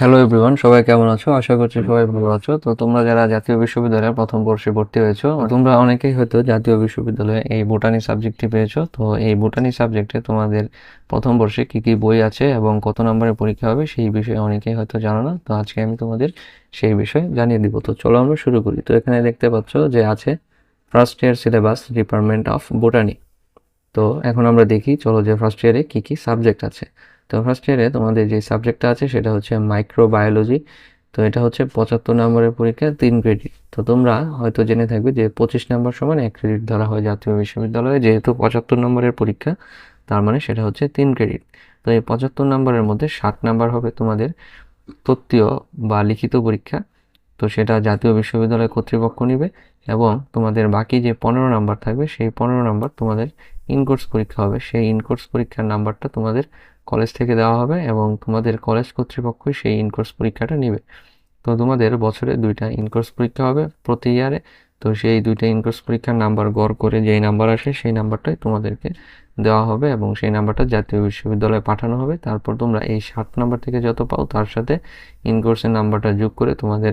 Hello everyone সবাই কেমন আছো? আশা করছি সবাই ভালো আছো। তো তোমরা যারা জাতীয় বিশ্ববিদ্যালয়ের প্রথম বর্ষে ভর্তি হয়েছো তোমরা অনেকেই হয়তো জাতীয় বিশ্ববিদ্যালয়ে এই বোটানি সাবজেক্টটি পেয়েছ। তো এই বোটানি সাবজেক্টে তোমাদের প্রথম বর্ষে কি কি বই আছে এবং কত নম্বরের পরীক্ষা হবে সেই বিষয়ে অনেকেই হয়তো জানো না। তো আজকে আমি তোমাদের সেই বিষয়ে জানিয়ে দিব। তো চলো আমরা শুরু করি। তো এখানে দেখতে পাচ্ছ যে আছে first year syllabus department of botany তো এখন আমরা দেখি চলো যে ফার্স্ট ইয়ারে কি কি সাবজেক্ট আছে। তো ফার্স্ট ইয়ারে তোমাদের যে সাবজেক্টটা আছে সেটা হচ্ছে মাইক্রোবায়োলজি তো এটা হচ্ছে পঁচাত্তর নম্বরের পরীক্ষা, তিন ক্রেডিট তো তোমরা হয়তো জেনে থাকবে যে পঁচিশ নম্বর সমান এক ক্রেডিট ধরা হয় জাতীয় বিশ্ববিদ্যালয়ে, যেহেতু পঁচাত্তর নম্বরের পরীক্ষা, তার মানে সেটা হচ্ছে তিন ক্রেডিট তো এই পঁচাত্তর নম্বরের মধ্যে ষাট নাম্বার হবে তোমাদের তত্ত্বীয় বা লিখিত পরীক্ষা। তো সেটা জাতীয় বিশ্ববিদ্যালয় কর্তৃপক্ষ নেবে এবং তোমাদের বাকি যে পনেরো নাম্বার থাকবে, সেই পনেরো নাম্বার তোমাদের ইনকোর্স পরীক্ষা হবে। সেই ইনকোর্স পরীক্ষার নাম্বারটা তোমাদের কলেজ থেকে দেওয়া হবে এবং তোমাদের কলেজ কর্তৃপক্ষই সেই ইনকোর্স পরীক্ষাটা নেবে। তো তোমাদের বছরে দুইটা ইনকোর্স পরীক্ষা হবে প্রতি ইয়ারে তো সেই দুইটা ইনকোর্স পরীক্ষার নাম্বার গড় করে যেই নাম্বার আসে সেই নাম্বারটাই তোমাদেরকে দেওয়া হবে এবং সেই নাম্বারটা জাতীয় বিশ্ববিদ্যালয়ে পাঠানো হবে। তারপর তোমরা এই সাত নাম্বার থেকে যত পাও তার সাথে ইনকোর্সের নাম্বারটা যোগ করে তোমাদের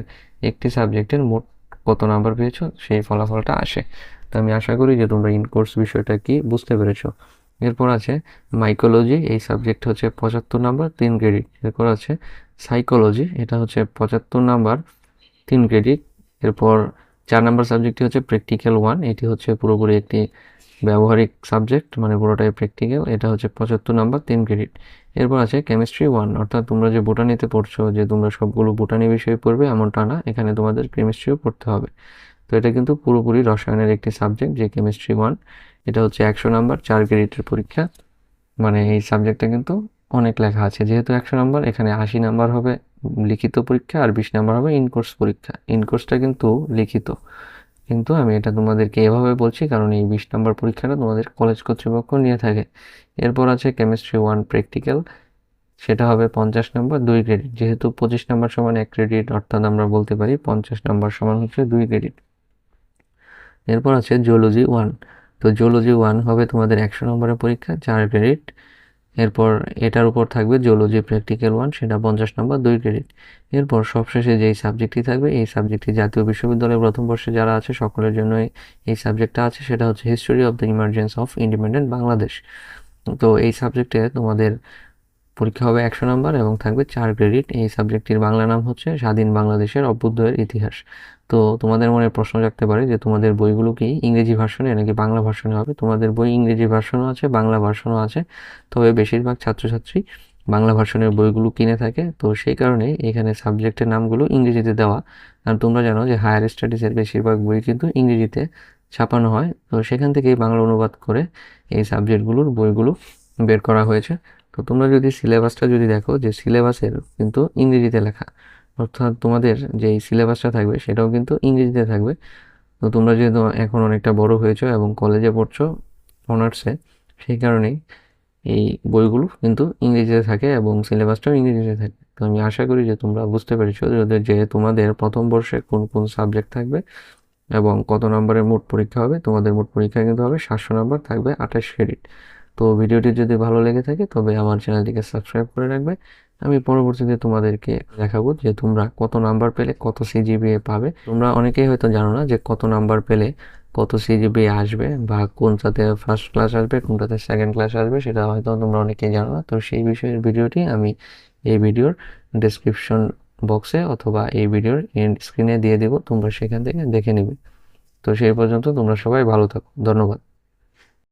একটি সাবজেক্টের মোট কত নাম্বার পেয়েছ সেই ফলাফলটা আসে। তো আমি আশা করি যে তোমরা ইনকোর্স বিষয়টা কি বুঝতে পেরেছ। এরপর আছে মাইকোলজি এই সাবজেক্ট হচ্ছে পঁচাত্তর নাম্বার তিন ক্রেডিট এরপর আছে সাইকোলজি এটা হচ্ছে পঁচাত্তর নাম্বার তিন ক্রেডিট এরপর চার নাম্বার সাবজেক্টটি হচ্ছে প্র্যাকটিক্যাল ওয়ান এটি হচ্ছে পুরোপুরি একটি ব্যবহারিক সাবজেক্ট মানে পুরোটাই প্র্যাকটিক্যাল এটা হচ্ছে পঁচাত্তর নাম্বার তিন ক্রেডিট এরপর আছে কেমিস্ট্রি ওয়ান অর্থাৎ তোমরা যে বোটানিতে পড়ছো, যে তোমরা সবগুলো বোটানি বিষয়ে পড়বে, এমনটা না, এখানে তোমাদের কেমিস্ট্রিও পড়তে হবে। তো এটা কিন্তু পুরোপুরি রসায়নের একটি সাবজেক্ট যে কেমিস্ট্রি ওয়ান এটা হচ্ছে একশো নাম্বার, চার ক্রেডিটের পরীক্ষা। মানে এই সাবজেক্টটা কিন্তু অনেক লেখা আছে। যেহেতু একশো নাম্বার, এখানে আশি নাম্বার হবে লিখিত পরীক্ষা আর বিশ নাম্বার হবে ইনকোর্স পরীক্ষা। ইনকোর্সটা কিন্তু লিখিত। কিন্তু আমি এটা তোমাদেরকে এভাবে বলছি কারণ এই বিশ নাম্বার পরীক্ষাটা তোমাদের কলেজ কর্তৃপক্ষ নিয়ে থাকে। এরপর আছে কেমিস্ট্রি ওয়ান প্র্যাকটিক্যাল সেটা হবে পঞ্চাশ নাম্বার, দুই ক্রেডিট যেহেতু পঁচিশ নাম্বার সমান এক ক্রেডিট অর্থাৎ আমরা বলতে পারি পঞ্চাশ নাম্বার সমান হচ্ছে দুই ক্রেডিট এরপর আছে জিওলজি ওয়ান তো জিওলজি ওয়ান হবে তোমাদের একশো নম্বরের পরীক্ষা, চার ক্রেডিট এরপর এটার উপর থাকবে জিওলজি প্র্যাকটিক্যাল ওয়ান সেটা পঞ্চাশ নম্বর, দুই ক্রেডিট এরপর সবশেষে যেই সাবজেক্টটি থাকবে, এই সাবজেক্টটি জাতীয় বিশ্ববিদ্যালয়ের প্রথম বর্ষে যারা আছে, সকলের জন্য এই সাবজেক্টটা আছে, সেটা হচ্ছে history of the emergence of independent Bangladesh তো এই সাবজেক্টে তোমাদের পরীক্ষা হবে একশো নম্বর এবং থাকবে চার ক্রেডিট। এই সাবজেক্টটির বাংলা নাম হচ্ছে স্বাধীন বাংলাদেশের অভ্যুদয়ের ইতিহাস। তো তোমাদের মনে প্রশ্ন রাখতে পারে যে তোমাদের বইগুলো কি ইংরেজি ভার্সনে নাকি বাংলা ভার্সনে হবে? তোমাদের বই ইংরেজি ভার্সনও আছে, বাংলা ভার্সনও আছে। তবে বেশিরভাগ ছাত্রছাত্রী বাংলা ভার্সনের বইগুলো কিনে থাকে। তো সেই কারণে এখানে সাবজেক্টের নামগুলো ইংরেজিতে দেওয়া। আর তোমরা জানো যে হায়ার স্টাডিজের বেশিরভাগ বই কিন্তু ইংরেজিতে ছাপানো হয়। তো সেখান থেকেই বাংলা অনুবাদ করে এই সাবজেক্টগুলোর বইগুলো বের করা হয়েছে। তো তোমরা যদি সিলেবাসটা যদি দেখো যে সিলেবাসের কিন্তু ইংরেজিতে লেখা, অর্থাৎ তোমাদের যে সিলেবাসটা থাকবে সেটাও কিন্তু ইংরেজিতে থাকবে। তো তোমরা যেহেতু এখন অনেকটা বড় হয়েছো এবং কলেজে পড়ছো অনার্সে সেই কারণেই এই বইগুলো কিন্তু ইংরেজিতে থাকে এবং সিলেবাসটাও ইংরেজিতে থাকে। তো আমি আশা করি যে তোমরা বুঝতে পেরেছ যে তোমাদের প্রথম বর্ষে কোন কোন সাবজেক্ট থাকবে এবং কত নম্বরের মোট পরীক্ষা হবে। তোমাদের মোট পরীক্ষা কিন্তু হবে সাতশো নম্বর থাকবে আঠাশ ক্রেডিট তো ভিডিওটি যদি ভালো লেগে থাকে, তবে আমার চ্যানেলটিকে সাবস্ক্রাইব করে রাখবে। আমি পরবর্তীতে তোমাদেরকে দেখাবো যে তোমরা কত নাম্বার পেলে কত সিজিবিএ পাবে। তোমরা অনেকেই হয়তো জানো না যে কত নাম্বার পেলে কত সিজিবিএ আসবে বা কোনটাতে ফার্স্ট ক্লাস আসবে, কোনটাতে সেকেন্ড ক্লাস আসবে, সেটা হয়তো তোমরা অনেকেই জানো না। তো সেই বিষয়ের ভিডিওটি আমি এই ভিডিওর ডেসক্রিপশন বক্সে অথবা এই ভিডিওর স্ক্রিনে দিয়ে দেবো, তোমরা সেখান থেকে দেখে নেবে। তো সেই পর্যন্ত তোমরা সবাই ভালো থাকো। ধন্যবাদ।